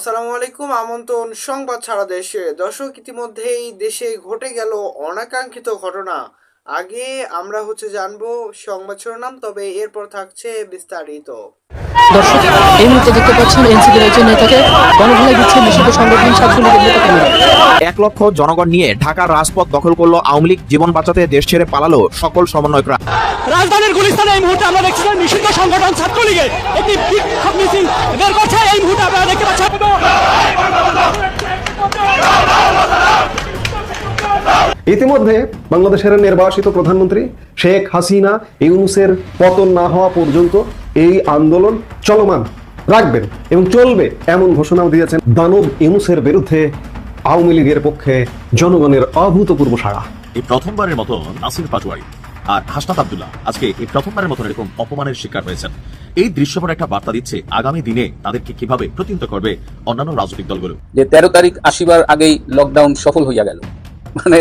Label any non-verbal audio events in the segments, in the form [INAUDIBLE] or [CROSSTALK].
আসসালামু আলাইকুম আমন্ত্রণ সংবাদ ছাড়া দেশে। দর্শক ইতিমধ্যেই দেশে ঘটে গেল অনাকাঙ্ক্ষিত ঘটনা। আগে আমরা হচ্ছে জানব সংবাদ শিরোনাম তবে এরপর থাকছে বিস্তারিত। দর্শক এই মুহূর্তে দেখতে পাচ্ছেন এনসিপির একজন নেতাকে দিচ্ছে নিষিদ্ধ সংগঠন ছাত্রলীগের নেতা এক লক্ষ জনগণ নিয়ে ঢাকার রাজপথ দখল করল আওয়ামী লীগ জীবন বাঁচাতে দেশ ছেড়ে পালালো সকল সমন্বয়করা। রাজধানীর গুলিস্তানে এই মুহূর্তে আমরা দেখছি নিষিদ্ধ সংগঠন ছাত্রলীগের একটি বিক্ষোভ মিছিল বের করছে। এই মুহূর্তে আপনারা দেখতে পাচ্ছেন ইতিমধ্যে বাংলাদেশের নির্বাসিত প্রধানমন্ত্রী শেখ হাসিনা ইউনুসের পতন না হওয়া পর্যন্ত এই আন্দোলন চলমান রাখবেন এবং চলবে এমন ঘোষণাও দিয়েছেন দানব ইউনুসের বিরুদ্ধে আওয়ামী লীগের পক্ষে জনগণের অভূতপূর্ব সাড়া। এই প্রথমবারের মতো নাসির পাটোয়ারি আর হাসনাত আব্দুল্লাহ আজকে এই প্রথমবারের মতো এরকম অপমানের শিকার হয়েছেন। এই দৃশ্যপট একটা বার্তা দিচ্ছে আগামী দিনে তাদেরকে কীভাবে প্রতিহত করবে অন্যান্য রাজনৈতিক দলগুলো। যে তেরো তারিখ আসিবার আগেই লকডাউন সফল হইয়া গেল। মানে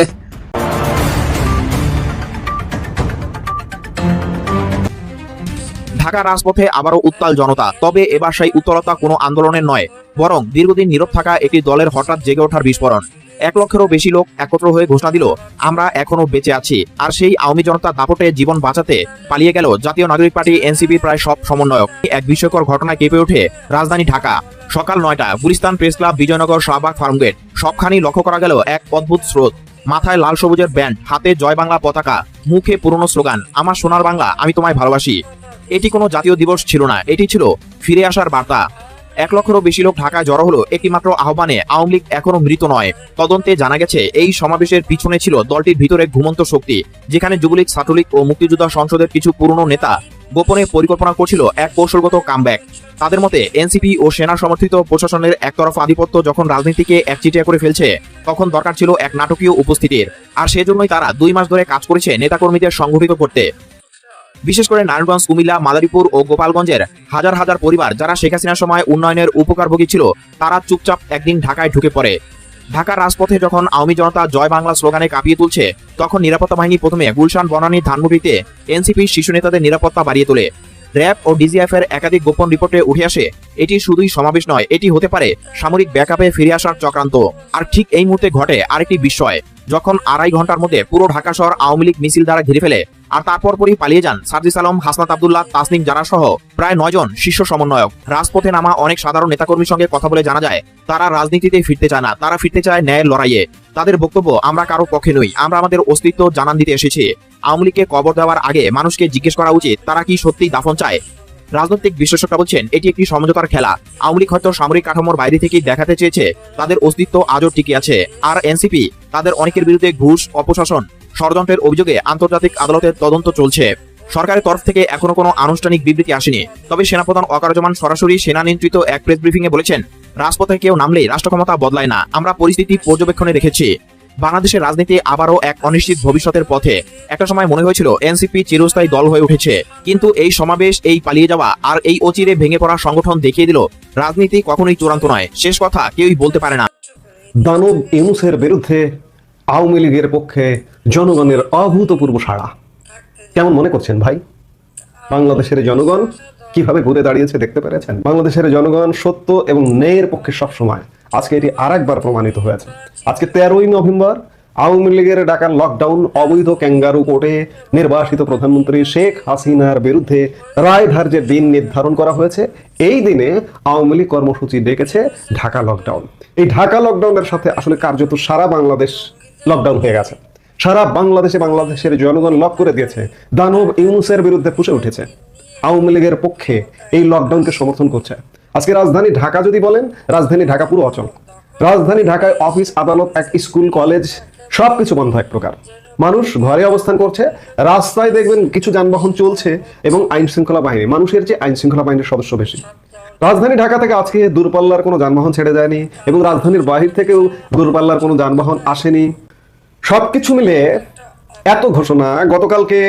ঢাকা রাজপথে আবারও উত্তাল জনতা। তবে এবার সেই উত্তলতা কোনো আন্দোলনের নয়, বরং দীর্ঘদিন নীরব থাকা একটি দলের হঠাৎ জেগে ওঠার বিস্ফোরণ। এক লক্ষেরও বেশি লোক একত্র হয়ে ঘোষণা দিল, আমরা এখনও বেঁচে আছি। আর সেই আওয়ামী জনতা দাপটে জীবন বাঁচাতে পালিয়ে গেল জাতীয় নাগরিক পার্টি এনসিপির প্রায় সব সমন্বয়ক। এক বিস্ময়কর ঘটনায় কেঁপে ওঠে রাজধানী ঢাকা। সকাল নয়টা, Gulistan press club, Bijoynagar Shahbag Farmgate, সবখানি লক্ষ্য করা গেল এক অদ্ভুত স্রোত। মাথায় লাল সবুজের ব্যান্ড, হাতে জয় বাংলা পতাকা, মুখে পুরনো স্লোগান, আমার সোনার বাংলা, আমি তোমায় ভালোবাসি। এটি কোনো জাতীয় দিবস ছিল না, এটি ছিল ফিরে আসার বার্তা। এক লক্ষেরও বেশি লোক ঢাকায় জড়ো হলো একটিমাত্র আহ্বানে আওয়ামী লীগ এখনও মৃত নয়। তদন্তে জানা গেছে, এই সমাবেশের পিছনে ছিল দলটির ভিতরে ঘুমন্ত শক্তি, যেখানে যুবলীগ, ছাত্রলীগ ও মুক্তিযোদ্ধা সংসদের কিছু পুরনো নেতা গোপনে পরিকল্পনা করছিল এক কৌশলগত কামব্যাক তাদের মতে, এনসিপি ও সেনা সমর্থিত প্রশাসনের একতরফা আধিপত্য যখন রাজনীতিকে একচিটিয়া করে ফেলছে, তখন দরকার ছিল এক নাটকীয় উপস্থিতির। আর সেজন্যই তারা দুই মাস ধরে কাজ করেছে নেতাকর্মীদের সংগঠিত করতে। বিশেষ করে নারায়ণগঞ্জ, কুমিল্লা, মাদারীপুর ও গোপালগঞ্জের হাজার হাজার পরিবার যারা শেখ হাসিনার সময় উন্নয়নের উপকারভোগী ছিল, তারা চুপচাপ একদিন ঢাকায় ঢুকে পড়ে। ঢাকার রাজপথে যখন আওয়ামী জনতা জয় বাংলা স্লোগানে কাঁপিয়ে তুলছে, তখন নিরাপত্তা বাহিনী প্রথমে গুলশান বনানী ধানমন্ডিতে এনসিপির শীর্ষ নেতাদের নিরাপত্তা বাড়িয়ে তোলে। র্যাব ও ডিজিএফ এর একাধিক গোপন রিপোর্টে উঠে আসে, এটি শুধুই সমাবেশ নয়, এটি হতে পারে সামরিক ব্যাকআপে ফিরে আসার চক্রান্ত। আর ঠিক এই মুহূর্তে ঘটে আরেকটি বিস্ময়, যখন আড়াই ঘণ্টার মধ্যে পুরো ঢাকা শহর আওয়ামী লীগ মিছিল দ্বারা ঘিরে ফেলে আর তারপর পরই পালিয়ে যান সার্জিস আলম, হাসনাত আব্দুল্লাহ, তাসনিম জারা সহ প্রায় নয়জন শীর্ষ সমন্বয়ক। রাজপথে নামা অনেক সাধারণ নেতাকর্মীর সঙ্গে কথা বলে জানা যায়, তারা রাজনীতিতে ফিরতে চায় না, তারা ফিরতে চায় ন্যায়ের লড়াইয়ে। তাদের বক্তব্য, আমরা কারও পক্ষে নই, আমরা আমাদের অস্তিত্ব জানান দিতে এসেছি। আওয়ামী কবর দেওয়ার আগে মানুষকে জিজ্ঞেস করা উচিত, তারা কি সত্যিই দাফন চায়? রাজনৈতিক বিশ্লেষকরা বলছেন, এটি একটি সমঝোতার খেলা। আওয়ামী লীগ হয়তো সামরিক কাঠামোর বাইরে থেকেই দেখাতে চেয়েছে, তাদের অস্তিত্ব আজও টিকে আছে। আর এনসিপি, তাদের অনেকের বিরুদ্ধে ঘুষ, অপশাসন ষড়যন্ত্রের অভিযোগে আন্তর্জাতিক আদালতের তদন্ত চলছে। সরকারের তরফ থেকে এখনও কোনো আনুষ্ঠানিক বিবৃতি আসেনি। তবে সেনাপ্রধান অকারজমান সরাসরি সেনা নিয়ন্ত্রিত এক প্রেস ব্রিফিং এ বলেছেন, রাজপথে কেউ নামলেই রাষ্ট্র ক্ষমতা বদলায় না। আমরা পরিস্থিতি পর্যবেক্ষণে রেখেছি। বাংলাদেশের রাজনীতি আবারও এক অনিশ্চিত ভবিষ্যতের পথে। একটা সময় মনে হয়েছিল এনসিপি চিরস্থায়ী দল হয়ে উঠেছে। কিন্তু এই সমাবেশ, এই পালিয়ে যাওয়া আর এই অচিরে ভেঙে পড়া সংগঠন দেখিয়ে দিল, রাজনীতি কখনোই চূড়ান্ত নয়। শেষ কথা কেউই বলতে পারে না। দানব ইউনুসের বিরুদ্ধে আওয়ামী লীগের পক্ষে জনগণের অভূতপূর্ব সাড়া। কেমন মনে করছেন ভাই? বাংলাদেশের জনগণ কীভাবে ঘুরে দাঁড়িয়েছে দেখতে পেরেছেন? বাংলাদেশের জনগণ সত্য এবং ন্যায়ের পক্ষে সবসময়। আজকে এটি আরেকবার প্রমাণিত হয়েছে। আজকে তেরোই নভেম্বর, আওয়ামী লীগের ডাকার লকডাউন অবৈধ ক্যাঙ্গারু কোর্টে নির্বাসিত প্রধানমন্ত্রী শেখ হাসিনার বিরুদ্ধে রায় ধার্যের দিন নির্ধারণ করা হয়েছে। এই দিনে আওয়ামী লীগ কর্মসূচি ডেকেছে ঢাকা লকডাউন এই ঢাকা লকডাউনের সাথে আসলে কার্যত সারা বাংলাদেশ লকডাউন হয়ে গেছে। সারা বাংলাদেশে বাংলাদেশের জনগণ লক করে দিয়েছে। দানব ইউনুসের বিরুদ্ধে ফুসে উঠেছে। আওয়ামী লীগের পক্ষে এই লকডাউনকে সমর্থন করছে। আজকে রাজধানী ঢাকা যদি বলেন, রাজধানী ঢাকা পুরো অচল। রাজধানী ঢাকায় অফিস, আদালত, এক স্কুল, কলেজ, সবকিছু বন্ধ এক প্রকার। মানুষ ঘরে অবস্থান করছে, রাস্তায় দেখবেন কিছু যানবাহন চলছে এবং আইন শৃঙ্খলা বাহিনী, মানুষের যে আইন শৃঙ্খলা বাহিনীর সদস্য বেশি। রাজধানী ঢাকা থেকে আজকে দূরপাল্লার কোনো যানবাহন ছেড়ে যায়নি এবং রাজধানীর বাহির থেকেও দূরপাল্লার কোনো যানবাহন আসেনি। সবকিছু মিলে এত ঘোষণা, গতকালকে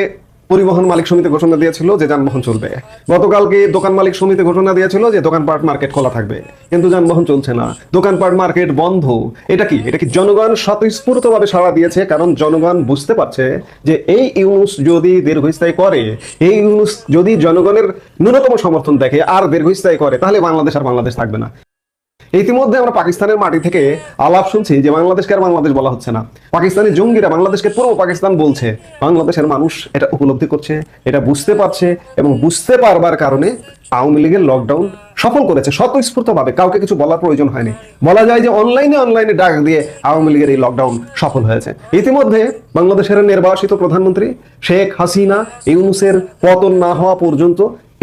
পরিবহন মালিক সমিতি ঘোষণা দিয়েছিল যে যানবাহন চলবে। গতকালকে দোকান মালিক সমিতি ঘোষণা দিয়েছিল যে দোকানপাট মার্কেট খোলা থাকবে। কিন্তু যানবাহন চলছে না। দোকানপাট মার্কেট বন্ধ। এটা কি? এটা কি জনগণ স্বতঃস্ফূর্তভাবে সাড়া দিয়েছে? কারণ জনগণ বুঝতে পারছে যে এই ইউনুস যদি দীর্ঘস্থায়ী করে, এই ইউনুস যদি জনগণের ন্যূনতম সমর্থন দেখে আর দীর্ঘস্থায়ী করে, তাহলে বাংলাদেশ আর বাংলাদেশ থাকবে না। ইতিমধ্যে আমরা পাকিস্তানের মাটি থেকে আলাপ শুনছি যে বাংলাদেশকে আর বাংলাদেশ বলা হচ্ছে না। পাকিস্তানি জঙ্গিরা বাংলাদেশকে পূর্ব পাকিস্তান বলছে। বাংলাদেশের মানুষ এটা উপলব্ধি করছে, এটা বুঝতে পারছে এবং বুঝতে পারবার কারণে আওয়ামী লীগের লকডাউন সফল করেছে স্বতঃস্ফূর্তভাবে। কাউকে কিছু বলার প্রয়োজন হয়নি। বলা যায় যে অনলাইনে অনলাইনে ডাক দিয়ে আওয়ামী লীগের এই লকডাউন সফল হয়েছে। ইতিমধ্যে বাংলাদেশের নির্বাসিত প্রধানমন্ত্রী শেখ হাসিনা, ইউনুসের পতন না হওয়া পর্যন্ত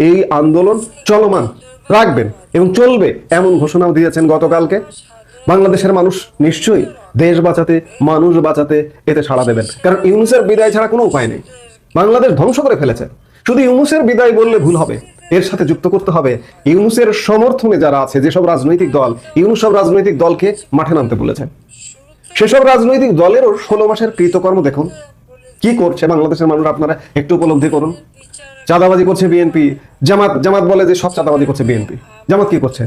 এই আন্দোলন চলমান। রাখবেন এবং চলবে এমন ঘোষণাও দিয়েছেন গতকালকে। বাংলাদেশের মানুষ নিশ্চয়ই দেশ বাঁচাতে, মানুষ বাঁচাতে এতে সাড়া দেবেন। কারণ ইউনুসের বিদায় ছাড়া কোনো উপায় নেই। বাংলাদেশ ধ্বংস করে ফেলেছে। শুধু ইউনুসের বিদায় বললে ভুল হবে। এর সাথে যুক্ত করতে হবে ইউনুসের সমর্থনে যারা আছে, যেসব রাজনৈতিক দল, ইউনুস সব রাজনৈতিক দলকে মাঠে নামতে বলেছে। সেসব রাজনৈতিক দলেরও ষোলো মাসের কৃতকর্ম দেখুন। কি করছে বাংলাদেশের মানুষ আপনারা একটু উপলব্ধি করুন। চাঁদাবাজি করছে বিএনপি জামাত জামাত বলে যে সব চাঁদাবাজি করছে বিএনপি জামাত কি করছে?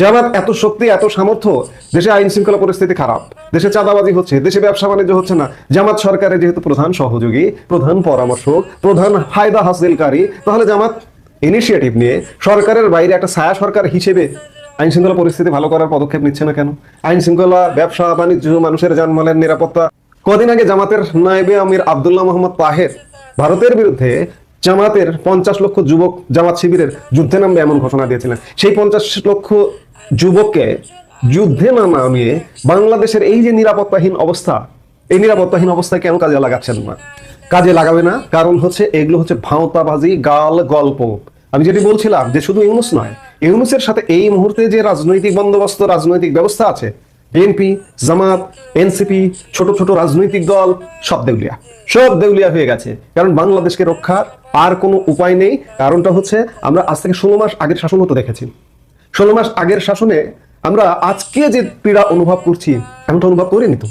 জামাত এত শক্তি, এত সামর্থ্য, দেশে আইন শৃঙ্খলা পরিস্থিতি খারাপ। দেশে চাঁদাবাজি হচ্ছে, দেশে ব্যবসা বাণিজ্য হচ্ছে না। জামাত সরকারের যেহেতু প্রধান সহযোগী, প্রধান পরামর্শক, প্রধান ফায়দা হাসিলকারী, তাহলে জামাত ইনিশিয়েটিভ নিয়ে সরকারের বাইরে একটা ছায়া সরকার হিসেবে আইন শৃঙ্খলা পরিস্থিতি ভালো করার পদক্ষেপ নিচ্ছে না কেন? আইন শৃঙ্খলা, ব্যবসা, বাণিজ্য, মানুষের জানমালের নিরাপত্তা। কদিন আগে জামাতের নায়েবে আমির আব্দুল্লাহ মোহাম্মদ তাহের ভারতের বিরুদ্ধে জামাতের পঞ্চাশ লক্ষ যুবক জামাত শিবিরের যুদ্ধে নামবে এমন ঘোষণা দিয়েছিলেন। সেই পঞ্চাশ লক্ষ যুবককে যুদ্ধে নামিয়ে বাংলাদেশের এই যে নিরাপত্তাহীন অবস্থা, এই নিরাপত্তাহীন অবস্থায় কেন কাজে লাগাচ্ছেন না? কাজে লাগাবে না, কারণ হচ্ছে এগুলো হচ্ছে ভাঁওতাবাজি, গাল গল্প। আমি যেটি বলছিলাম যে শুধু ইউনুস নয়, ইউনুসের সাথে এই মুহূর্তে যে রাজনৈতিক বন্দোবস্ত, রাজনৈতিক ব্যবস্থা আছে বিএনপি, জামাত, এনসিপি, ছোট ছোট রাজনৈতিক দল, সব দেউলিয়া। সব দেউলিয়া হয়ে গেছে। কারণ বাংলাদেশকে রক্ষার আর কোনো উপায় নেই। কারণটা হচ্ছে আমরা আজ থেকে ষোলো মাস আগের শাসন হতো দেখেছি। ষোলো মাস আগের শাসনে আমরা আজকে যে পীড়া অনুভব করছি, এমনটা অনুভব করিনি তো?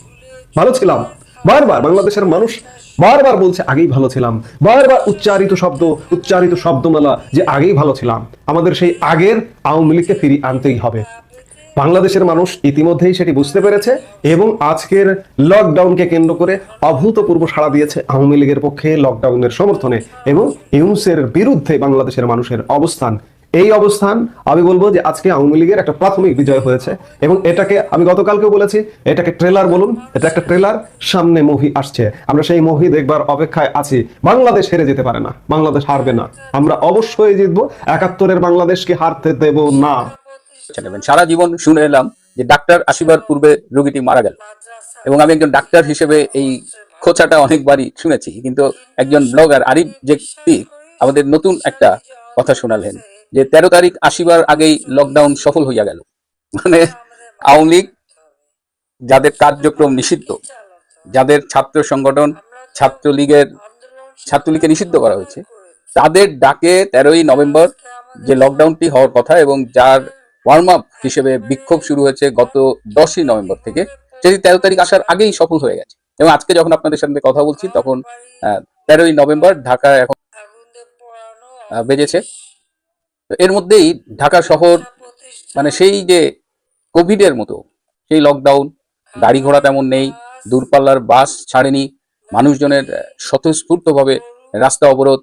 ভালো ছিলাম। বারবার বাংলাদেশের মানুষ বারবার বলছে, আগেই ভালো ছিলাম। বারবার উচ্চারিত শব্দ, উচ্চারিত শব্দমালা যে আগেই ভালো ছিলাম। আমাদের সেই আগের আওয়ামী লীগকে ফিরিয়ে আনতেই হবে। বাংলাদেশের মানুষ ইতিমধ্যেই সেটি বুঝতে পেরেছে এবং আজকের লকডাউনকে কেন্দ্র করে অভূতপূর্ব সাড়া দিয়েছে আওয়ামী লীগের পক্ষে লকডাউনের সমর্থনে এবং ইউনুসের বিরুদ্ধে বাংলাদেশের মানুষের অবস্থান। এই অবস্থান আমি বলব যে আজকে আওয়ামী লীগের একটা প্রাথমিক বিজয় হয়েছে এবং এটাকে আমি গতকালকেও বলেছি, এটাকে ট্রেলার বলুন, এটা একটা ট্রেলার, সামনে মুভি আসছে। আমরা সেই মুভি দেখবার অপেক্ষায় আছি। বাংলাদেশ হেরে যেতে পারে না, বাংলাদেশ হারবে না। আমরা অবশ্যই জিতবো, একাত্তরের বাংলাদেশকে হারতে দেব না। নেবেন। সারা জীবন শুনে এলাম যে ডাক্তার আসিবার পূর্বে রোগীটি মারা গেল। এবং আমি একজন ডাক্তার হিসেবে এই খোঁচাটা অনেকবারই শুনেছি। কিন্তু একজন ব্লগার আরিফ জেক্তি আমাদের নতুন একটা কথা শোনালেন যে তেরো তারিখ আসিবার আগেই লকডাউন সফল হইয়া গেল। মানে আওয়ামী লীগ যাদের কার্যক্রম নিষিদ্ধ, যাদের ছাত্র সংগঠন, ছাত্রলীগের, ছাত্রলীগকে নিষিদ্ধ করা হয়েছে, তাদের ডাকে তেরোই নভেম্বর যে লকডাউনটি হওয়ার কথা এবং যার ওয়ার্ম আপ হিসেবে বিক্ষোভ শুরু হয়েছে গত দশই নভেম্বর থেকে। সেটি তেরো তারিখ আসার আগেই সফল হয়ে গেছে। এবং আজকে যখন আপনাদের সাথে কথা বলছি, তখন তেরোই নভেম্বর ঢাকা এখন বেজেছে। এর মধ্যেই ঢাকা শহর মানে সেই যে কোভিডের মতো, সেই লকডাউন গাড়ি ঘোড়া তেমন নেই, দূরপাল্লার বাস ছাড়েনি, মানুষজনের স্বতঃস্ফূর্তভাবে রাস্তা অবরোধ।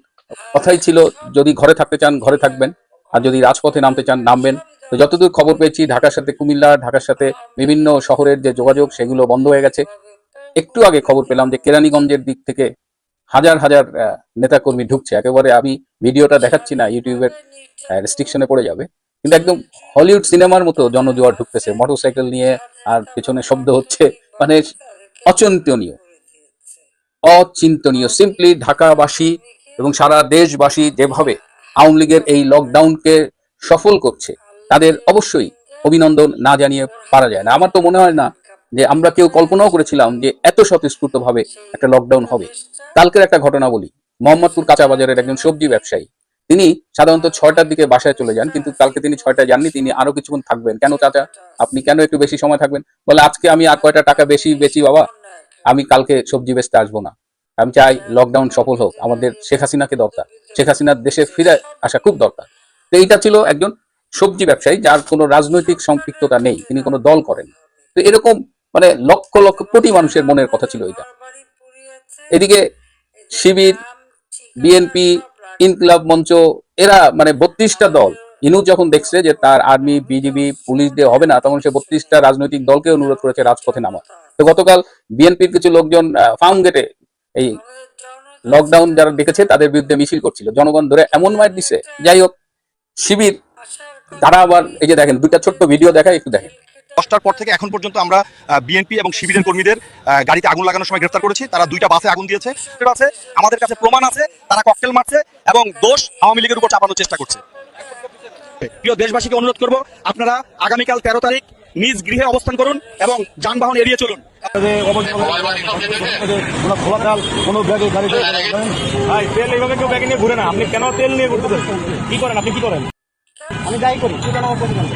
কথাই ছিল, যদি ঘরে থাকতে চান, ঘরে থাকবেন। আর যদি রাজপথে নামতে চান, নামবেন। তো যতদূর খবর পেয়েছি, ঢাকার সাথে কুমিল্লা, ঢাকার সাথে বিভিন্ন শহরের যে যোগাযোগ, সেগুলো বন্ধ হয়ে গেছে। একটু আগে খবর পেলাম যে কেরানীগঞ্জের দিক থেকে হাজার হাজার নেতাকর্মী ঢুকছে। একেবারে আমি ভিডিওটা দেখাচ্ছি না, ইউটিউবের রেস্ট্রিকশনে পড়ে যাবে। কিন্তু একদম হলিউড সিনেমার মতো জনজোয়ার ঢুকতেছে মোটরসাইকেল নিয়ে আর পেছনে শব্দ হচ্ছে মানে অচিন্তনীয়। অচিন্তনীয়। সিম্পলি ঢাকাবাসী এবং সারা দেশবাসী যেভাবে আওয়ামী লীগের এই লকডাউনকে সফল করছে তাদের অবশ্যই অভিনন্দন না জানিয়ে পারা যায় না। আমার তো মনে হয় না যে আমরা কেউ কল্পনাও করেছিলাম যে এত স্বতঃস্ফূর্ত ভাবে একটা লকডাউন হবে। কালকের একটা ঘটনা বলি। মোহাম্মদপুর কাঁচা বাজারের একজন সবজি ব্যবসায়ী। তিনি সাধারণত ছয়টার দিকে বাসায় চলে যান, কিন্তু কালকে তিনি ছয়টায় যাননি, তিনি আরও কিছুক্ষণ থাকবেন। কেন চাচা? আপনি কেন একটু বেশি সময় থাকবেন? বলে, আজকে আমি আর কয়টা টাকা বেশি বেচি বাবা? আমি কালকে সবজি বেচতে আসব না। আমি চাই লকডাউন সফল হোক। আমাদের শেখ হাসিনাকে দরকার। শেখ হাসিনার দেশে ফিরে আসা খুব দরকার। তো এইটা ছিল একজন সবজি ব্যবসায়ী যার কোনো রাজনৈতিক সম্পৃক্ততা নেই, তিনি কোনো দল করেন। তো এরকম মানে লক্ষ লক্ষ কোটি মানুষের মনের কথা ছিল এটা। এদিকে শিবির, বিএনপি, ইনকলাব মঞ্চ, এরা মানে বত্রিশটা দল। ইনু যখন দেখছে যে তার আর্মি, বিজিবি, পুলিশ দিয়ে হবে না, তখন সে বত্রিশটা রাজনৈতিক দলকে অনুরোধ করেছে রাজপথে নামা তো গতকাল বিএনপির কিছু লোকজন ফার্ম গেটে এই লকডাউন যারা দেখেছে তাদের বিরুদ্ধে মিছিল করছিল। জনগণ ধরে এমন মার দিছে। যাই হোক, শিবির তারা আবার এই যে দেখেন দুইটা ছোট্ট ভিডিও দেখায় একটু দেখেন। দশটার পর থেকে এখন পর্যন্ত আমরা বিএনপি এবং শিবিরের কর্মীদের গাড়িতে আগুন লাগানোর সময় গ্রেফতার করেছি। তারা দুইটা বাসে আগুন দিয়েছে। আছে আমাদের কাছে প্রমাণ আছে তারা ককটেল মারছে এবং দোষ আওয়ামী লীগের উপর চাপানোর চেষ্টা করছে। প্রিয় দেশবাসীকে অনুরোধ করব আপনারা আগামীকাল তেরো তারিখ নিজ গৃহে অবস্থান করুন এবং যানবাহন এড়িয়ে চলুন। কোনো ব্যাগে গাড়িতে তেল এইভাবে কেউ ব্যাগে নিয়ে ঘুরে না। আপনি কেন তেল নিয়ে ঘুরতেছেন? কি করেন? আপনি কি করেন? আমি যাই করি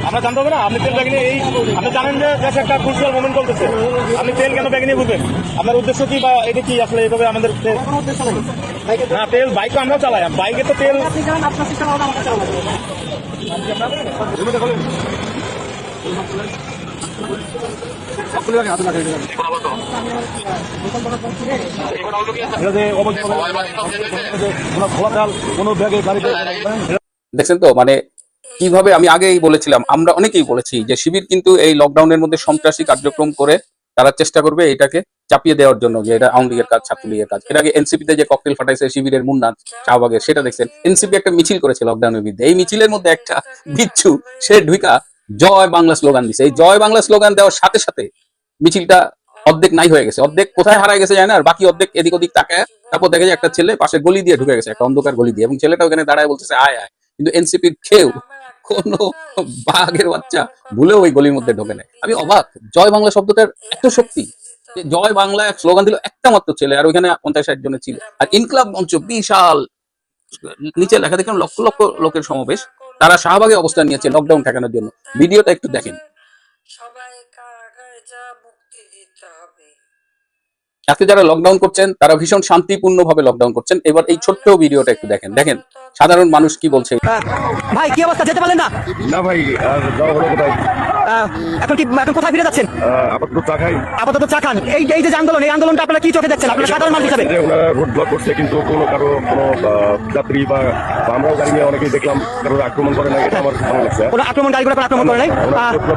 আমরা জানতে হবে না আপনি তেল ব্যাগে নিয়ে এই আপনি জানেন যে দেশে একটা ক্রুশিয়াল মোমেন্ট চলতেছে আপনি তেল কেন ব্যাগে নিয়ে ঘুরবেন? আপনার উদ্দেশ্য কি বা এটা কি আসলে এভাবে আমাদের তেল- না তেল বাইক তো আমরাও চালাই বাইকে তো তেল কোনো খোলা তেল কোনো ব্যাগে গাড়িতে দেখছেন তো মানে কীভাবে আমি আগেই বলেছিলাম, আমরা অনেকেই বলেছি যে শিবির কিন্তু এই লকডাউনের মধ্যে সন্ত্রাসী কার্যক্রম করে তারা চেষ্টা করবে এটাকে চাপিয়ে দেওয়ার জন্য যে এটা আওয়ামী লীগের কাজ ছাত্রলীগের কাজ। এর আগে এনসিপিতে যে ককটেল ফাটাইছে শিবিরের মুন্নাথ শাহবাগের, সেটা দেখছেন। এনসিপি একটা মিছিল করেছে লকডাউনের বিরুদ্ধে। এই মিছিলের মধ্যে একটা বিচ্ছু, সে ঢুকা জয় বাংলা স্লোগান দিছে। এই জয় বাংলা স্লোগান দেওয়ার সাথে সাথে মিছিলটা অর্ধেক নাই হয়ে গেছে। অর্ধেক কোথায় হারায় গেছে জানে আর বাকি অর্ধেক এদিক ওদিক তাকায়। তারপর দেখা যায় একটা ছেলে পাশে গলি দিয়ে ঢুকে গেছে, একটা অন্ধকার গলি দিয়ে, এবং ছেলেটা ওখানে দাঁড়ায় বলতেছে, আয় আয়। কিন্তু এনসিপির কেউ কোন [LAUGHS] বাঘের বাচ্চা ভুলেও ওই গলির মধ্যে ঢোকে নাই। আমি অবাক। জয় বাংলা শব্দটার এত শক্তি। যে জয় বাংলা এক স্লোগান দিল একটা মাত্র ছেলে আর ওইখানে পঞ্চাশ ষাট জনের ছিল। আর ইনকলাব মঞ্চ বিশাল। নিচে লেখা দেখলাম লক্ষ লক্ষ লোকের সমাবেশ। তারা শাহবাগে অবস্থান নিয়েছে লকডাউন ঠেকানোর জন্য। ভিডিওটা একটু দেখেন সবাই কারাগারে যা মুক্তি দিতে হবে আজকে যারা লকডাউন করছেন তারা ভীষণ শান্তিপূর্ণ ভাবে লকডাউন করছেন। এবার এই ছোট্ট ভিডিওটা একটু দেখেন। দেখেন সাধারণ মানুষ কি বলছে? ভাই কি অবস্থা? যেতে পারলেন না? না ভাই আর এখন কি এখন কোথায় ফিরে যাচ্ছেন? আপাতত চা খাই। আপাতত চা খান। এই এই যে আন্দোলন এই আন্দোলনটা আপনারা কি চোখে দেখছেন? আপনারা সাধারণ মানুষ হিসাবে। রোড ব্লক করছে কিন্তু কোনো কারও কোনো যাত্রী বা আমরাও গাড়ি নিয়ে অনেকেই দেখলাম কারও আক্রমণ করে না এটা আমার ভালো লাগছে। কোনো আক্রমণ গাড়িগুলো আক্রমণ করে নাই?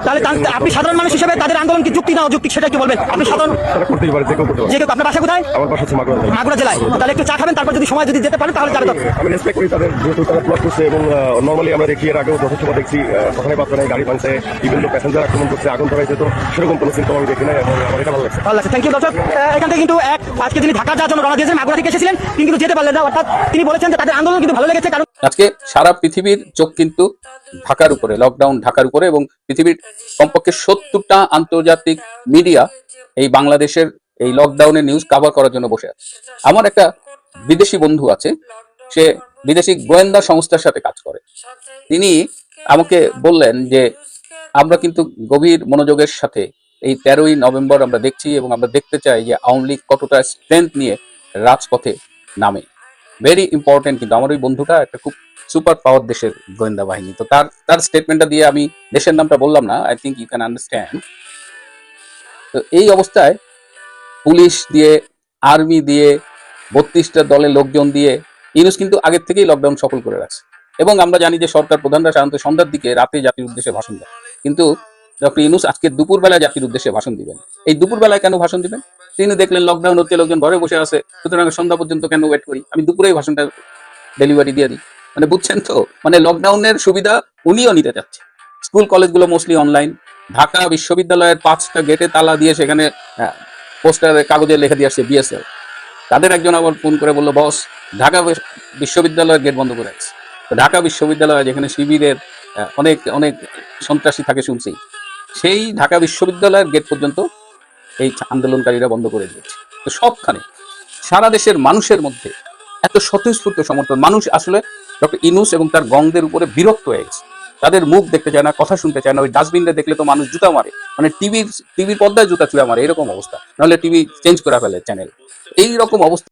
তাহলে আপনি সাধারণ মানুষ হিসেবে তাদের আন্দোলন কি যুক্তি না অযুক্তি সেটা একটু বলবেন। আপনি সাধারণ করতেই পারে যে কেউ করতে পারে। যে কেউ আপনার বাসা কোথায়? আমার পাশে হচ্ছে মাগুরা। মাগুরা জেলায়। তাহলে একটু চা খাবেন তারপর যদি সময় যদি যেতে পারেন তাহলে যাবে আমি রেসপেক্ট করি তাদের যেহেতু তারা ব্লক করছে এবং নর্মালি আমরা দেখি এর আগেও যথেষ্ট দেখছি সকালে বাচ্চা গাড়ি ভাঙছে বিভিন্ন প্যাসেঞ্জার আক্রমণ করছে আগুন ধরাইছে তো সেরকম কোনো সিমটম আমি দেখি না এবং আমার এটা ভালো লাগছে। ভালো লাগছে। থ্যাংক ইউ দর্শক। এখান থেকে কিন্তু এক আজকে তিনি ঢাকা যাওয়ার জন্য রওনা দিয়েছেন মাগুরা থেকে এসেছিলেন তিনি কিন্তু যেতে পারলেন না। অর্থাৎ তিনি বলেছেন যে তাদের আন্দোলন কিন্তু ভালো লেগেছে কারণ আজকে সারা পৃথিবীর চোখ কিন্তু ঢাকার উপরে লকডাউন ঢাকার উপরে এবং পৃথিবীর কমপক্ষে সত্তরটা আন্তর্জাতিক মিডিয়া এই বাংলাদেশের এই লকডাউনের নিউজ কভার করার জন্য বসে আছে। আমার একটা বিদেশি বন্ধু আছে সে বিদেশি গোয়েন্দা সংস্থার সাথে কাজ করে। তিনি আমাকে বললেন যে আমরা কিন্তু গভীর মনোযোগের সাথে এই তেরোই নভেম্বর আমরা দেখছি এবং আমরা দেখতে চাই যে আওয়ামী লীগ কতটা স্ট্রেংথ নিয়ে রাজপথে নামে। ভেরি ইম্পর্টেন্ট কিন্তু আমার ওই বন্ধুটা একটা খুব সুপার পাওয়ার দেশের গোয়েন্দা বাহিনী। তো তার তার স্টেটমেন্টটা দিয়ে আমি দেশের নামটা বললাম না I think you can understand তো এই অবস্থায় পুলিশ দিয়ে, আর্মি দিয়ে, বত্রিশটা দলের লোকজন দিয়ে ইউনুস কিন্তু আগের থেকেই লকডাউন সফল করে রাখছে। এবং আমরা জানি যে সরকার প্রধানরা সাধারণত সন্ধ্যার দিকে রাতে জাতির উদ্দেশ্যে ভাষণ দেয়। কিন্তু ডক্টর ইউনুস আজকে দুপুরবেলা জাতির উদ্দেশ্যে ভাষণ দিবেন। এই দুপুরবেলায় কেন ভাষণ দিবেন? তিনি দেখলেন লকডাউন হচ্ছে, লোকজন ঘরে বসে আছে। সুতরাং সন্ধ্যা পর্যন্ত কেন ওয়েট করি? আমি দুপুরেই ভাষণটা ডেলিভারি দিয়ে দিই। মানে বুঝছেন তো? মানে লকডাউনের সুবিধা উনিও নিতে চাচ্ছে। স্কুল কলেজগুলো মোস্টলি অনলাইন ঢাকা বিশ্ববিদ্যালয়ের পাঁচটা গেটে তালা দিয়ে সেখানে পোস্টারে কাগজে লিখে দিয়ে আসছে বিএসএল তাদের একজন আবার ফোন করে বলল, বস, ঢাকা বিশ- বিশ্ববিদ্যালয়ের গেট বন্ধ করে আছে ঢাকা বিশ্ববিদ্যালয় যেখানে শিবিরের অনেক অনেক সন্ত্রাসী থাকে শুনছি। সেই ঢাকা বিশ্ববিদ্যালয়ের গেট পর্যন্ত এই আন্দোলনকারীরা বন্ধ করে দিয়েছে। তো সবখানে, সারা দেশের মানুষের মধ্যে এত স্বতঃস্ফূর্ত সমর্থন। মানুষ আসলে ডক্টর ইনুস এবং তার গংদের উপরে বিরক্ত হয়ে গেছে। তাদের মুখ দেখতে চায় না, কথা শুনতে চায় না। ওই ডাস্টবিনটা দেখলে তো মানুষ জুতা মারে। মানে টিভির টিভির পর্দায় জুতা চুড়া মারে, এরকম অবস্থা। নাহলে টিভি চেঞ্জ করে ফেলে চ্যানেল এই রকম অবস্থা